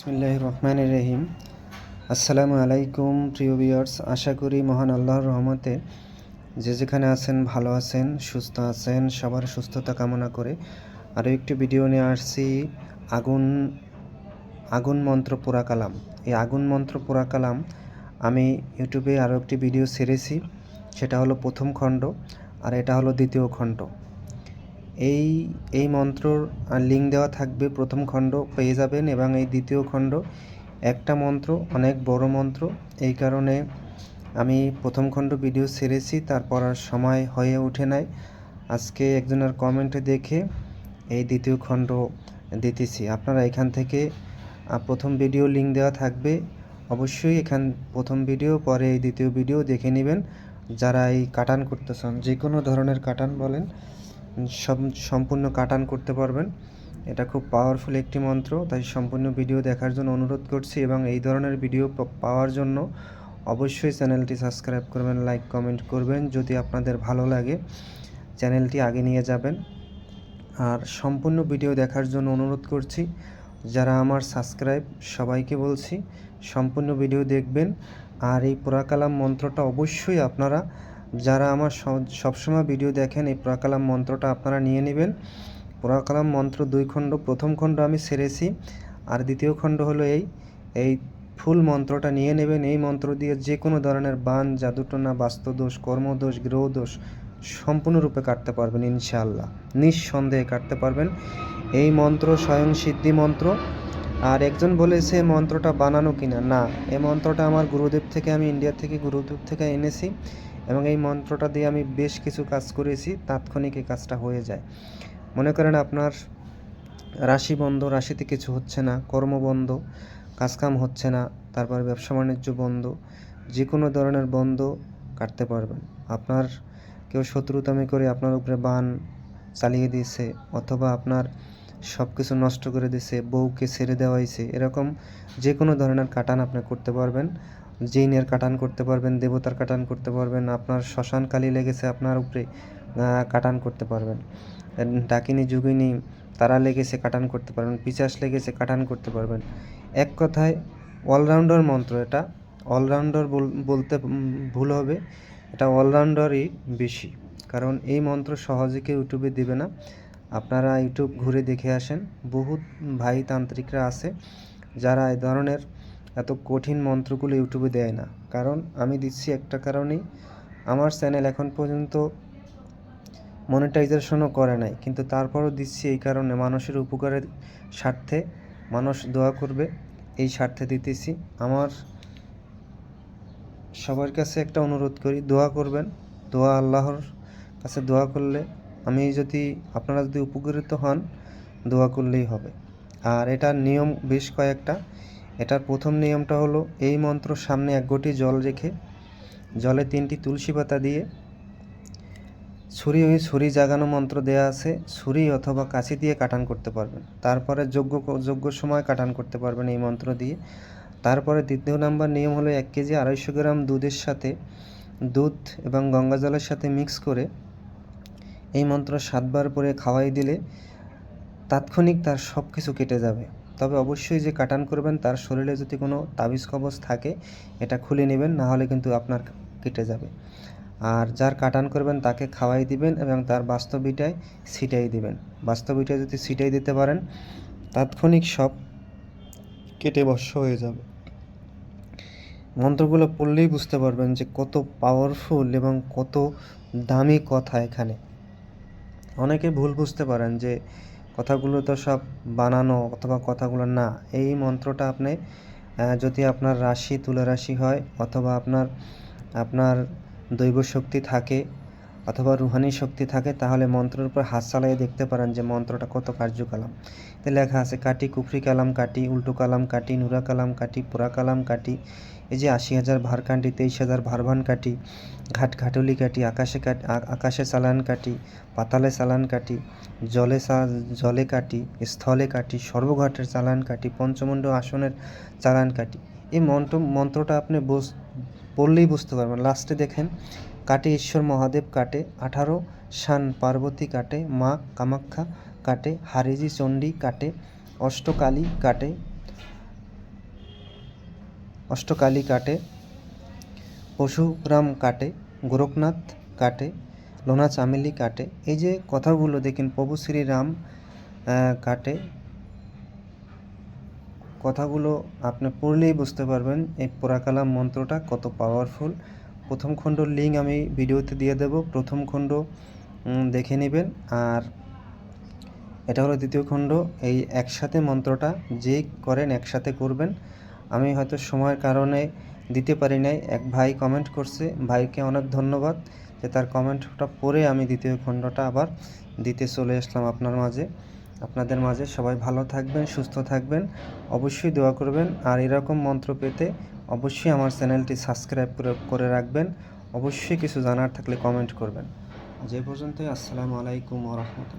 বিসমিল্লাহ রহমান রহিম আসসালামু আলাইকুম, প্রিয় বিয়ার্স আশা করি মহান আল্লাহর রহমতে যে যেখানে আছেন, ভালো আছেন, সুস্থ আছেন, সবার সুস্থতা কামনা করে আরও একটি ভিডিও নিয়ে আসছি, আগুন আগুন মন্ত্র পোড়া কালাম। এই আগুন মন্ত্র পোড়া কালাম আমি ইউটিউবে আরও একটি ভিডিও ছেড়েছি। সেটা হলো প্রথম খণ্ড আর এটা হলো দ্বিতীয় খণ্ড। এই এই মন্ত্রর লিঙ্ক দেওয়া থাকবে প্রথম খণ্ড, পেয়ে যাবেন। এবং এই দ্বিতীয় খণ্ড, একটা মন্ত্র, অনেক বড় মন্ত্র। এই কারণে আমি প্রথম খণ্ড ভিডিও ছেড়েছি, তারপর আর সময় হয়ে ওঠে নাই। আজকে একজনের কমেন্টে দেখে এই দ্বিতীয় খণ্ড দিতেছি। আপনারা এখান থেকে প্রথম ভিডিও লিঙ্ক দেওয়া থাকবে। অবশ্যই এখান, প্রথম ভিডিও পরে এই দ্বিতীয় ভিডিও দেখে নেবেন। যারা এই কাটান করতে চান যে কোনো ধরনের কাটান বলেন সম্পূর্ণ কাটান করতে পারবেন। এটা খুব পাওয়ারফুল একটি মন্ত্র, তাই সম্পূর্ণ ভিডিও দেখার জন্য অনুরোধ করছি এবং এই ধরনের ভিডিও পাওয়ার জন্য অবশ্যই চ্যানেলটি সাবস্ক্রাইব করবেন লাইক কমেন্ট করবেন যদি আপনাদের ভালো লাগে। চ্যানেলটি আগে নিয়ে যাবেন। আর সম্পূর্ণ ভিডিও দেখার জন্য অনুরোধ করছি, যারা আমার সাবস্ক্রাইব সবাইকে বলছি, সম্পূর্ণ ভিডিও দেখবেন। আর এই পোড়াকালাম মন্ত্রটা অবশ্যই আপনারা যারা আমার সবসময় ভিডিও দেখেন, এই পোড়াকালাম মন্ত্রটা আপনারা নিয়ে নেবেন। পোড়াকালাম মন্ত্র দুই খণ্ড, প্রথম খণ্ড আমি সেরেছি, আর দ্বিতীয় খণ্ড হলো এই। এই ফুল মন্ত্রটা নিয়ে নেবেন। এই মন্ত্র দিয়ে যে কোনো ধরনের বান, জাদুটনা, বাস্তুদোষ, কর্মদোষ, গ্রহদোষ সম্পূর্ণরূপে কাটতে পারবেন, ইনশাআল্লাহ। নিঃসন্দেহে কাটতে পারবেন। এই মন্ত্র স্বয়ং সিদ্ধি মন্ত্র। আর একজন বলেছে মন্ত্রটা বানানো কিনা? না এই মন্ত্রটা আমার গুরুদেব থেকে, আমি ইন্ডিয়া থেকে গুরুদেব থেকে এনেছি। এবং এই মন্ত্রটা দিয়ে আমি বেশ কিছু কাজ করেছি, তাৎক্ষণিক এই কাজটা হয়ে যায়। মনে করেন আপনার রাশি বন্ধ, রাশিতে কিছু হচ্ছে না, কর্ম বন্ধ, কাজকাম হচ্ছে না, তারপর ব্যবসা বাণিজ্য বন্ধ যে কোনো ধরনের বন্ধ কাটতে পারবেন। আপনার কেউ শত্রুতামি করে আপনার উপরে বান চালিয়ে দিয়েছে অথবা আপনার সব কিছু নষ্ট করে দিয়েছে, বউকে ছেড়ে দেওয়া হয়েছে, এরকম যে কোনো ধরনের কাটান আপনি করতে পারবেন। জিনের কাটান করতে পারবেন, দেবতার কাটান করতে পারবেন, আপনার শ্মশান কালি লেগেছে আপনার উপরে কাটান করতে পারবেন। ডাকিনী, যুগিনী, তারা লেগেছে কাটান করতে পারবেন, পিচাস লেগেছে কাটান করতে পারবেন। এক কথায়, অলরাউন্ডার মন্ত্র এটা। অলরাউন্ডার বলতে ভুল হবে। এটা অলরাউন্ডারই বেশি, কারণ এই মন্ত্র সহজে কেউ ইউটিউবে দেবে না। আপনারা ইউটিউব ঘুরে দেখে আসেন। বহুত ভাই তান্ত্রিকরা আছে, যারা এই ধরনের এত কঠিন মন্ত্রগুলো ইউটিউবে দেয় না। কারণ আমি দিচ্ছি একটা কারণেই, আমার চ্যানেল এখন পর্যন্ত মনিটাইজেশনও করে নাই। কিন্তু তারপরও দিচ্ছি এই কারণে মানুষের উপকারের স্বার্থে মানুষ দোয়া করবে, এই স্বার্থে দিতেছি। আমার সবার কাছে একটা অনুরোধ করি, দোয়া করবেন। দোয়া আল্লাহর কাছে দোয়া করলে আমি যদি, আপনারা যদি উপকৃত হন, দোয়া করলেই হবে। আর এটার নিয়ম বেশ কয়েকটা। এটার প্রথম নিয়মটা হলো এই মন্ত্র সামনে এক ঘটি জল রেখে জলে তিনটি তুলসী পাতা দিয়ে ছুরি ওই ছুরি জাগানো মন্ত্র দেয়া আছে, ছুরি অথবা কাঁচি দিয়ে কাটান করতে পারবেন। তারপরে যোগ্য যোগ্য সময় কাটান করতে পারবেন এই মন্ত্র দিয়ে। তারপরে দ্বিতীয় নাম্বার নিয়ম হলো এক কেজি আড়াইশো গ্রাম দুধের সাথে দুধ এবং গঙ্গা জলের সাথে মিক্স করে এই মন্ত্র সাতবার পরে খাওয়াই দিলে তাৎক্ষণিক তার সব কিছু কেটে যাবে। তবে অবশ্যই যে কাটান করবেন, তার শরীরে যদি কোনো তাবিজ কবজ থাকে, এটা খুলে নেবেন, না হলে কিন্তু আপনার কেটে যাবে। আর যার কাটান করবেন, তাকে খাওয়াই দিবেন এবং তার বাস্তবিটায় ছিটাই দিবেন। বাস্তবিটায় যদি ছিটাই দিতে পারেন, তাৎক্ষণিক সব কেটে বর্ষ হয়ে যাবে। মন্ত্রগুলো পড়লেই বুঝতে পারবেন যে কত পাওয়ারফুল এবং কত দামি কথা এখানে। অনেকে ভুল বুঝতে পারেন যে কথাগুলো তো সব বানানো অথবা কথাগুলো না, এই মন্ত্রটা আপনি যদি আপনার রাশি তুলা রাশি হয় অথবা আপনার আপনার দৈব শক্তি থাকে অথবা রুহানি শক্তি থাকে, তাহলে মন্ত্রের উপর হাত চালিয়ে দেখতে পারেন যে মন্ত্রটা কত কার্যকালাম লেখা আছে, কাটি কুফরি কালাম, কাটি উল্টো কালাম, কাটি নুরা কালাম, কাটি পোড়া কালাম, কাটি এই যে আশি হাজার ভার কাটি তেইশ হাজার ভারভান কাটি, ঘাট ঘাটুলি কাটি, আকাশে কাটি আকাশে চালান কাটি, পাতালে চালান কাটি, জলে জলে কাটি, স্থলে কাটি, সর্বঘাটের চালান কাটি, পঞ্চমুণ্ড আসনের চালান কাটি। এই মন্ত্র, মন্ত্রটা আপনি বুঝ, পড়লেই বুঝতে পারবেন। লাস্টে দেখেন, কাটে ঈশ্বর মহাদেব, কাটে আঠারো, শান পার্বতী কাটে, মা কামাখ্যা কাটে, হারিজি চণ্ডী কাটে, অষ্টকালী কাটে অষ্টকালী কাটে পশুরাম কাটে, গোরখনাথ কাটে, লোনা চামেলি কাটে। এই যে কথাগুলো দেখেন, প্রভু শ্রীরাম কাটে, কথাগুলো আপনি পড়লেই বুঝতে পারবেন এই পোড়াকালাম মন্ত্রটা কত পাওয়ারফুল প্রথম খণ্ডর লিঙ্ক আমি ভিডিওতে দিয়ে দেব, প্রথম খণ্ড দেখে নেবেন। আর এটা হলো দ্বিতীয় খণ্ড, এই একসাথে মন্ত্রটা যে করেন একসাথে করবেন। আমি হয়তো সময়ের কারণে দিতে পারি নাই। এক ভাই কমেন্ট করছে, ভাইকে অনেক ধন্যবাদ যে তার কমেন্টটা পড়ে আমি দ্বিতীয় খণ্ডটা আবার দিতে চলে আসলাম আপনার মাঝে। আপনাদের মাঝে সবাই ভালো থাকবেন, সুস্থ থাকবেন। অবশ্যই দোয়া করবেন। আর এরকম মন্ত্র পেতে অবশ্যই আমার চ্যানেলটি সাবস্ক্রাইব করে রাখবেন। অবশ্যই কিছু জানার থাকলে কমেন্ট করবেন। যে পর্যন্তই। আসসালামু আলাইকুম ওরহমতুল্লাহ